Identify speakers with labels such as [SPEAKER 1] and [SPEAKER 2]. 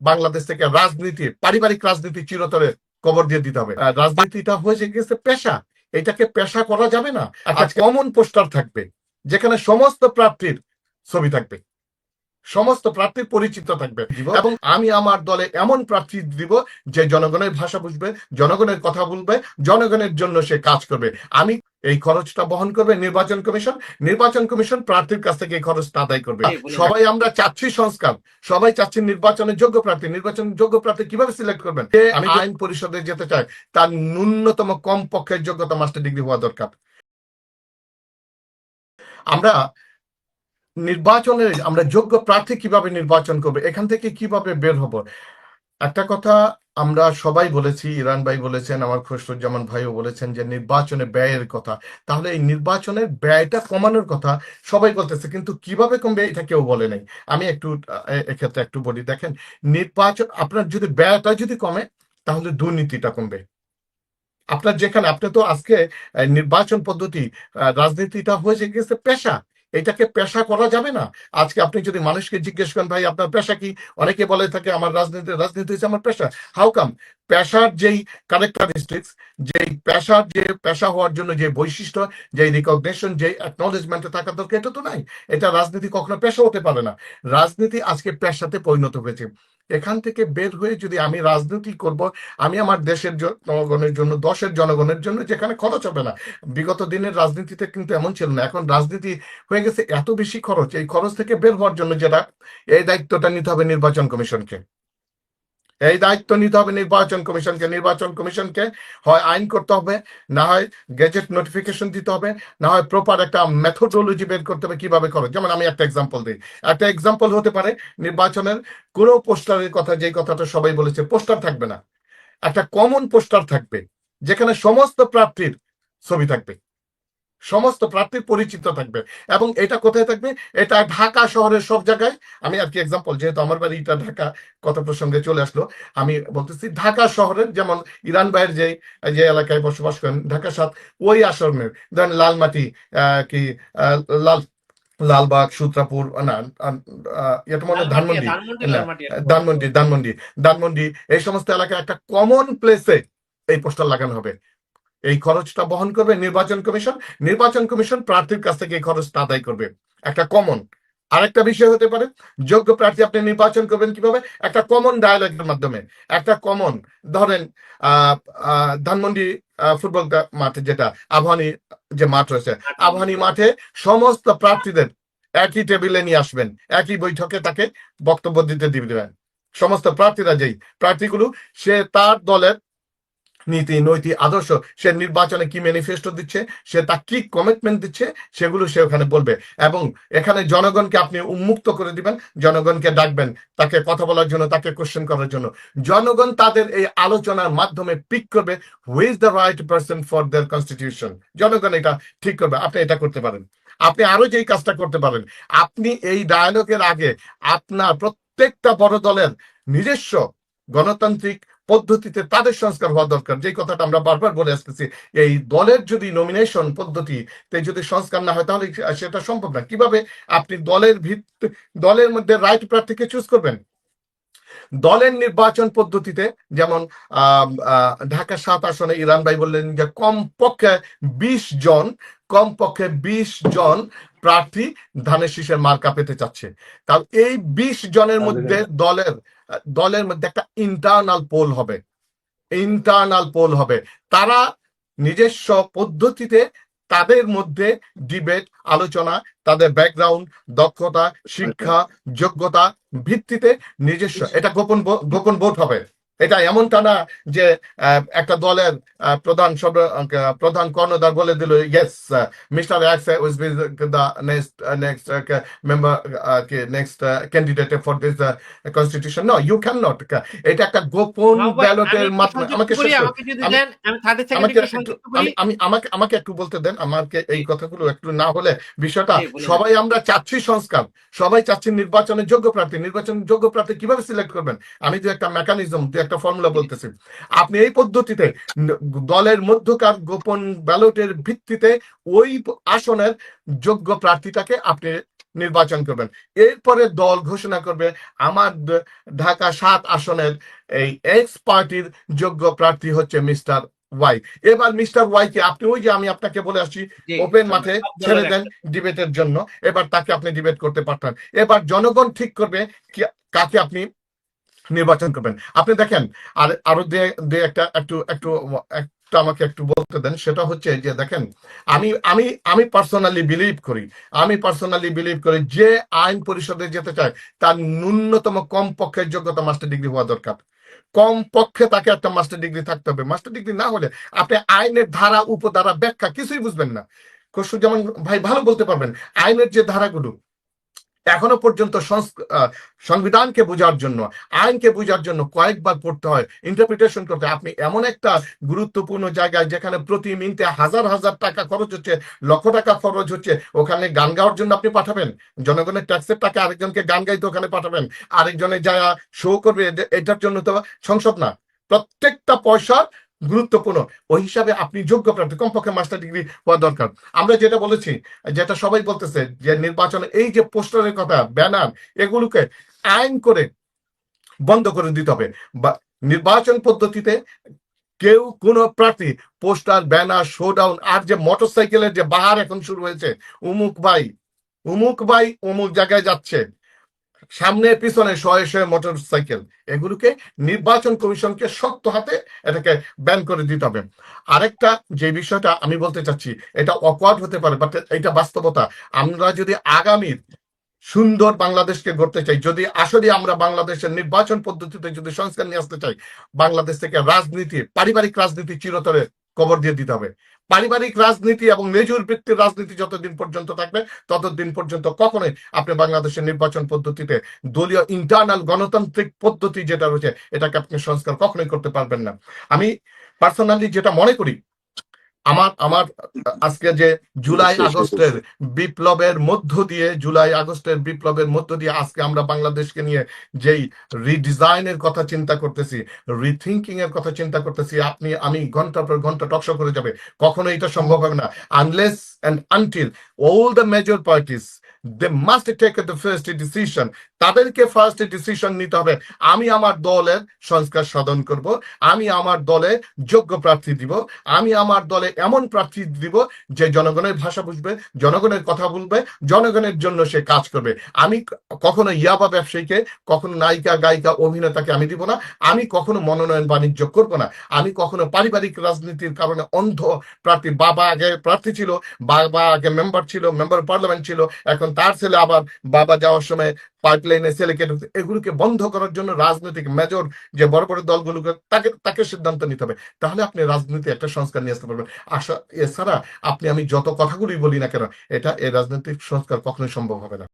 [SPEAKER 1] বাংলাদেশ থেকে রাজনীতি পারিবারিক রাজনীতি চিরতরে কবর দিয়ে দিতে হবে। রাজনীতিটা হয়ে গেছে পেশা। এটাকে পেশা করা যাবে না। একটা কমন পোস্টার থাকবে। যেখানে সমস্ত প্রার্থীর ছবি থাকবে। সমস্ত প্রার্থীর পরিচিত থাকবে। এবং আমি আমার দলে এমন প্রার্থী দিব যে জনগণের ভাষা বুঝবে জনগণের কথা বলবে জনগণের জন্য সে কাজ করবে। আমি এই খরচটা বহন করবে নির্বাচন কমিশন। নির্বাচন কমিশন প্রার্থীর কাছ থেকে এই খরচটা আদায় করবে। সবাই আমরা চাচ্ছি সংস্কার। সবাই চাচ্ছি নির্বাচনের যোগ্য প্রার্থী। নির্বাচনের যোগ্য প্রার্থী কীভাবে সিলেক্ট করবেন? আমি আইন পরিষদে যেতে চাই তার ন্যূনতম কম পক্ষের যোগ্যতা মাস্টার ডিগ্রি হওয়া দরকার। আমরা নির্বাচনের আমরা যোগ্য প্রার্থী কীভাবে নির্বাচন করবে, এখান থেকে কীভাবে বের হব? একটা কথা আমরা সবাই বলেছি, ইরান ভাই বলেছেন, আমার খসরুজ্জামান ভাইও বলেছেন যে নির্বাচনে ব্যয়ের কথা। তাহলে এই নির্বাচনের ব্যয়টা কমানোর কথা সবাই বলতেছে, কিন্তু কীভাবে কমবে এটা কেউ বলে নাই। আমি একটু এক্ষেত্রে একটু বলি, দেখেন, নির্বাচন, আপনার যদি ব্যয়টা যদি কমে, তাহলে দুর্নীতিটা কমবে। আপনার যেখানে, আপনি তো আজকে নির্বাচন পদ্ধতি রাজনীতিটা হয়েছে গেছে পেশা। এটাকে পেশা করা যাবে না। আজকে আপনি যদি মানুষকে জিজ্ঞেস করেন, ভাই, আপনার পেশা কি? অনেকে বলে থাকে, আমার রাজনীতি রাজনীতি হচ্ছে আমার পেশা। হাউ কাম পেশার যেই ক্যারেক্টারিস্টিক্স যেই পেশার যে পেশা হওয়ার জন্য যে বৈশিষ্ট্য যে রিকগনেশন যে অ্যাকনোলেজমেন্টে থাকা দরকার, এটা তো নাই। এটা রাজনীতি কখনো পেশা হতে পারে না। রাজনীতি আজকে পেশাতে পরিণত হয়েছে। এখান থেকে বের হয়ে যদি আমি রাজনীতি করব, আমি আমার দেশের জনগণের জন্য, দশের জনগণের জন্য যেখানে খরচ হবে না। বিগত দিনের রাজনীতিতে কিন্তু এমন ছিল না। এখন রাজনীতি হয়ে গেছে এত বেশি খরচ। এই খরচ থেকে বের হওয়ার জন্য যেটা, এই দায়িত্বটা নিতে হবে নির্বাচন কমিশনকে। এই দায়িত্ব নিতে হবে নির্বাচন কমিশনকে নির্বাচন কমিশনকে। হয় আইন করতে হবে, না হয় গেজেট নোটিফিকেশন দিতে হবে, না হয় প্রপার একটা মেথোডোলজি বের করতে হবে কীভাবে করো। যেমন আমি একটা এক্সাম্পল দিই। একটা এক্সাম্পল হতে পারে নির্বাচনের কোনো পোস্টারের কথা যে কথাটা সবাই বলেছে, পোস্টার থাকবে না। একটা কমন পোস্টার থাকবে, যেখানে সমস্ত প্রার্থীর ছবি থাকবে। সমস্ত প্রার্থীর পরিচিত থাকবে। এবং এটা কোথায় থাকবে? এটা ঢাকা শহরের সব জায়গায়। আমি আর কি এক্সাম্পল যেহেতু আমার বাড়ি এটা ঢাকা কত প্রসঙ্গে চলে আসলো। আমি বলতেছি ঢাকা শহরের যেমন ইরান ভাইয়ের যে যে এলাকায় বসবাস করেন ঢাকা সাত ওই আসনের ধরেন লালমাটি আহ, কি লাল লালবাগ সূত্রাপুর না এটা মনে হয় ধানমন্ডি।
[SPEAKER 2] ধানমন্ডি?
[SPEAKER 1] ধানমন্ডি ধানমন্ডি এই সমস্ত এলাকায় একটা কমন প্লেসে এই পোস্টার লাগানো হবে। এই খরচটা বহন করবে নির্বাচন কমিশন। নির্বাচন কমিশন প্রার্থীর কাছ থেকে এই খরচটা আদায় করবে। একটা কমন আরেকটা বিষয় হতে পারে, যোগ্য প্রার্থী আপনি নির্বাচন করবেন কীভাবে? একটা কমন ডায়ালগের মাধ্যমে। একটা কমন ধরেন ধানমন্ডি ফুটবল মাঠে যেটা, আবহানি যে মাঠ রয়েছে, আবহানি মাঠে সমস্ত প্রার্থীদের একই টেবিলে নিয়ে আসবেন। একই বৈঠকে তাকে বক্তব্য দিতে দিবেন। সমস্ত প্রার্থীরা যেই প্রার্থীগুলো, সে তার দলের নীতি নৈতিক আদর্শ, সে নির্বাচনে কি ম্যানিফেস্টো দিচ্ছে, সে তা কি কমিটমেন্ট দিচ্ছে, সেগুলো সে ওখানে বলবে। এবং এখানে জনগণকে আপনি উন্মুক্ত করে দিবেন, জনগণকে ডাকবেন তাকে কথা বলার জন্য, তাকে কোশ্চেন করার জন্য। জনগণ তাদের এই আলোচনার মাধ্যমে পিক করবে who is the right person for their constitution জনগণ এটা ঠিক করবে, আপনি এটা করতে পারেন। আপনি আরও যেই কাজটা করতে পারেন, আপনি এই ডায়ালগের আগে আপনার প্রত্যেকটা বড় দলের নিজস্ব গণতান্ত্রিক পদ্ধতিতে তাদের সংস্কার হওয়া দরকার। যে কথাটা আমরা বারবার বলে আসতেছি, এই দলের যদি নমিনেশন পদ্ধতিতে যদি সংস্কার না হয়, তাহলে সেটা সম্ভব না। কীভাবে? আপনি দলের ভিত্তি দলের মধ্যে রাইট প্রার্থীকে চুজ করবেন। দলের নির্বাচন পদ্ধতিতে যেমন ঢাকা সাত আসনে ইরান ভাই বললেন যে, কমপক্ষে বিশ জন, কমপক্ষে বিশ জন প্রার্থী ধানের শীষের মার্কা পেতে চাচ্ছে। কারণ এই বিশ জনের মধ্যে দলের দলের মধ্যে একটা ইন্টারনাল পোল হবে। ইন্টারনাল পোল হবে। তারা নিজস্ব পদ্ধতিতে তাদের মধ্যে ডিবেট আলোচনা তাদের ব্যাকগ্রাউন্ড দক্ষতা শিক্ষা যোগ্যতা ভিত্তিতে নিজস্ব এটা গোপন গোপন ভোট হবে। এটা এমনটা না যে আহ, একটা দলের প্রধান প্রধান কর্ণধার বলে দিল yes mister X will be the next next member next candidate for this constitution no you can not এটা একটা গোপন ব্যালটের মাধ্যমে আমাকে আমি- আমাকে আমাকে একটু বলতে দেন আমাকে এই কথাগুলো একটু না হলে বিষয়টা সবাই আমরা চাচ্ছি সংস্কার সবাই চাচ্ছি নির্বাচনের যোগ্য প্রার্থী নির্বাচনের যোগ্য প্রার্থী কীভাবে সিলেক্ট করবেন? আমি যে একটা মেকানিজম একটা ফর্মুলা বলতেছি। আপনি এই পদ্ধতিতে দলের মধ্যকার গোপন ব্যালটের ভিত্তিতে ওই আসনের যোগ্য প্রার্থীটাকে আপনি নির্বাচন করবেন। এরপরে দল ঘোষণা করবে আমার ঢাকা সাত আসনের এই এক্স পার্টির যোগ্য প্রার্থী হচ্ছে মিস্টার ওয়াই। এবার মিস্টার ওয়াই কে আপনি ওই যে আমি আপনাকে বলে আসছি ওপেন মাঠে ছেড়ে দেন ডিবেটের জন্য। এবার তাকে আপনি ডিবেট করতে পারতেন এবার জনগণ ঠিক করবে কি- কাকে আপনি নির্বাচন করবেন। আপনি দেখেন, আর আরও যে একটা, একটু একটু, একটা আমাকে একটু বলতে দেন, সেটা হচ্ছে যে দেখেন, আমি আমি আমি পার্সোনালি বিলিভ করি, আমি পার্সোনালি বিলিভ করি যে আইন পরিষদে যেতে চায়, তার ন্যূনতম কম পক্ষের যোগ্যতা মাস্টার ডিগ্রি হওয়া দরকার। কম পক্ষে তাকে একটা মাস্টার ডিগ্রি থাকতে হবে। মাস্টার ডিগ্রি না হলে আপনি আইনের ধারা, উপধারা, ব্যাখ্যা কিছুই বুঝবেন না। কষ্ট যেমন ভাই ভালো বলতে পারবেন, আইনের যে ধারাগুলো এখনও পর্যন্ত সংবিধানকে বোঝার জন্য, আইনকে বোঝার জন্য কয়েকবার পড়তে হয় ইন্টারপ্রিটেশন করতে। আপনি এমন একটা গুরুত্বপূর্ণ জায়গায় যেখানে প্রতি মিনিটে হাজার হাজার টাকা খরচ হচ্ছে, লক্ষ টাকা খরচ হচ্ছে, ওখানে গান গাওয়ার জন্য আপনি পাঠাবেন। জনগণের ট্যাক্সের টাকা আরেকজনকে গান গাইতে ওখানে পাঠাবেন। আরেকজনে যা শো করবে এটার জন্য তো সংসদ না। প্রত্যেকটা পয়সা গুরুত্বপূর্ণ। ওই হিসাবে আপনি যোগ্য প্রার্থী, কমপক্ষে মাস্টার ডিগ্রি হওয়া দরকার। আমরা যেটা বলেছি, যেটা সবাই বলতেছে, যে নির্বাচনে, এই যে পোস্টারের কথা, ব্যানার, এগুলোকে আইন করে বন্ধ করে দিতে হবে। বা নির্বাচন পদ্ধতিতে কেউ কোন প্রার্থী, পোস্টার, ব্যানার শোডাউন আর যে মোটরসাইকেলের যে বাহার এখন শুরু হয়েছে, উমুক ভাই উমুক ভাই অমুক জায়গায় যাচ্ছে। সামনে পিছনে শয়ে শয়ে মোটর সাইকেল এগুলোকে নির্বাচন কমিশনকে শক্ত হাতে এটাকে ব্যান করে দিতে হবে। আরেকটা যে বিষয়টা আমি বলতে চাচ্ছি, এটা অকওয়ার্ড হতে পারে বাট এটা বাস্তবতা। আমরা যদি আগামীর সুন্দর বাংলাদেশকে গড়তে চাই, যদি আসলে আমরা বাংলাদেশের নির্বাচন পদ্ধতিতে যদি সংস্কার নিয়ে আসতে চাই, বাংলাদেশ থেকে রাজনীতি, পারিবারিক রাজনীতি চিরতরে কবর দিয়ে দিতে হবে। পারিবারিক রাজনীতি এবং মেজর ব্যক্তির রাজনীতি যতদিন পর্যন্ত থাকবে, ততদিন পর্যন্ত কখনোই আপনি বাংলাদেশের নির্বাচন পদ্ধতিতে দলীয় ইন্টারনাল গণতান্ত্রিক পদ্ধতি যেটা রয়েছে, এটাকে আপনি সংস্কার কখনোই করতে পারবেন না। আমি পার্সোনালি যেটা মনে করি আমার আমার আজকে যে জুলাই আগস্টের বিপ্লবের মধ্য দিয়ে জুলাই আগস্টের বিপ্লবের মধ্য দিয়ে আজকে আমরা বাংলাদেশকে নিয়ে যেই রিডিজাইনের কথা চিন্তা করতেছি রিথিঙ্কিং এর কথা চিন্তা করতেছি আপনি আমি ঘণ্টা পর ঘণ্টা টকশো করে যাবে কখনো এটা সম্ভব হবে না unless and until all the major parties they must take the first decision তাদেরকে ফার্স্ট ডিসিশন নিতে হবে। আমি আমার দলের সংস্কার সাধন করব। আমি আমার দলে যোগ্য প্রার্থী দিব। আমি আমার দলে এমন প্রার্থী দিব যে জনগণের ভাষা বুঝবে, জনগণের কথা বলবে, জনগণের জন্য সে কাজ করবে। আমি কখনো ইয়াবা ব্যবসায়ীকে, কখনো নায়িকা, গায়িকা, অভিনেতাকে আমি দিব না। আমি কখনো মনোনয়ন বাণিজ্য করব না। আমি কখনো পারিবারিক রাজনীতির কারণে অন্ধ প্রার্থী, বাবা আগে প্রার্থী ছিল, বাবা আগে মেম্বার ছিল মেম্বার পার্লামেন্ট ছিল, এখন তার ছেলে আবার বাবা যাওয়ার সময় পাইপলাইনে ছেলেকে এগুলোকে বন্ধ করার জন্য রাজনৈতিক মেজর যে বড় বড় দলগুলোকে তাকে তাকে সিদ্ধান্ত নিতে হবে। তাহলে আপনি রাজনীতি একটা সংস্কার নিয়ে আসতে পারবেন। আশা, এছাড়া আপনি আমি যত কথাগুলি বলি না কেন, এটা এই রাজনৈতিক সংস্কার কখনোই সম্ভব হবে না।